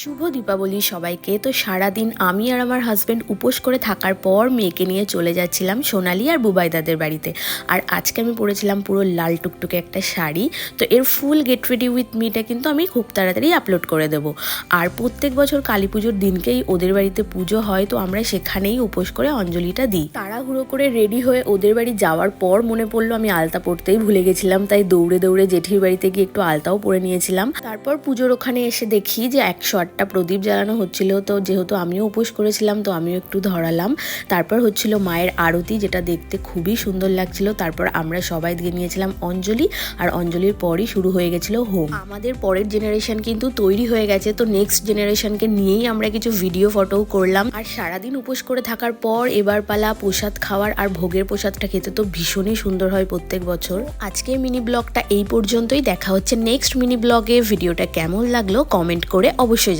শুভ দীপাবলি সবাইকে। তো সারাদিন আমি আর আমার হাজব্যান্ড উপোস করে থাকার পর মেয়েকে নিয়ে চলে যাচ্ছিলাম সোনালি আর বুবাইদাদের বাড়িতে। আর আজকে আমি পরেছিলাম পুরো লাল টুকটুকে একটা শাড়ি। তো এর ফুল গেট রেডি উইথ মিটা কিন্তু আমি খুব তাড়াতাড়ি আপলোড করে দেব। আর প্রত্যেক বছর কালী পুজোর দিনকেই ওদের বাড়িতে পুজো হয়, তো আমরা সেখানেই উপোস করে অঞ্জলিটা দিই। তাড়াহুড়ো করে রেডি হয়ে ওদের বাড়ি যাওয়ার পর মনে পড়ল আমি আলতা পরতেই ভুলে গেছিলাম, তাই দৌড়ে দৌড়ে জেঠির বাড়িতে গিয়ে একটু আলতাও পরে নিয়েছিলাম। তারপর পুজোর ওখানে এসে দেখি যে একশো আটটা প্রদীপ জ্বালানো হচ্ছিল। তো যেহেতু আমিও উপোস করেছিলাম, তো আমিও একটু ধরালাম। তারপর হচ্ছিল মায়ের আরতি, যেটা দেখতে খুবই সুন্দর লাগছিল। তারপর আমরা সবাই দিয়ে নিয়েছিলাম অঞ্জলি, আর অঞ্জলির পরই শুরু হয়ে গেছিল হোম। আমাদের পরের জেনারেশন কিন্তু তৈরি হয়ে গেছে, তো নেক্সট জেনারেশনকে নিয়েই আমরা কিছু ভিডিও ফটোও করলাম। আর সারাদিন উপোস করে থাকার পর এবার পালা প্রসাদ খাওয়ার আর ভোগের প্রসাদটা খেতে তো ভীষণই সুন্দর হয় প্রত্যেক বছর। আজকে মিনি ব্লগটা এই পর্যন্তই। দেখা হচ্ছে নেক্সট মিনি ব্লগে ভিডিওটা কেমন লাগল? কমেন্ট করে অবশ্যই।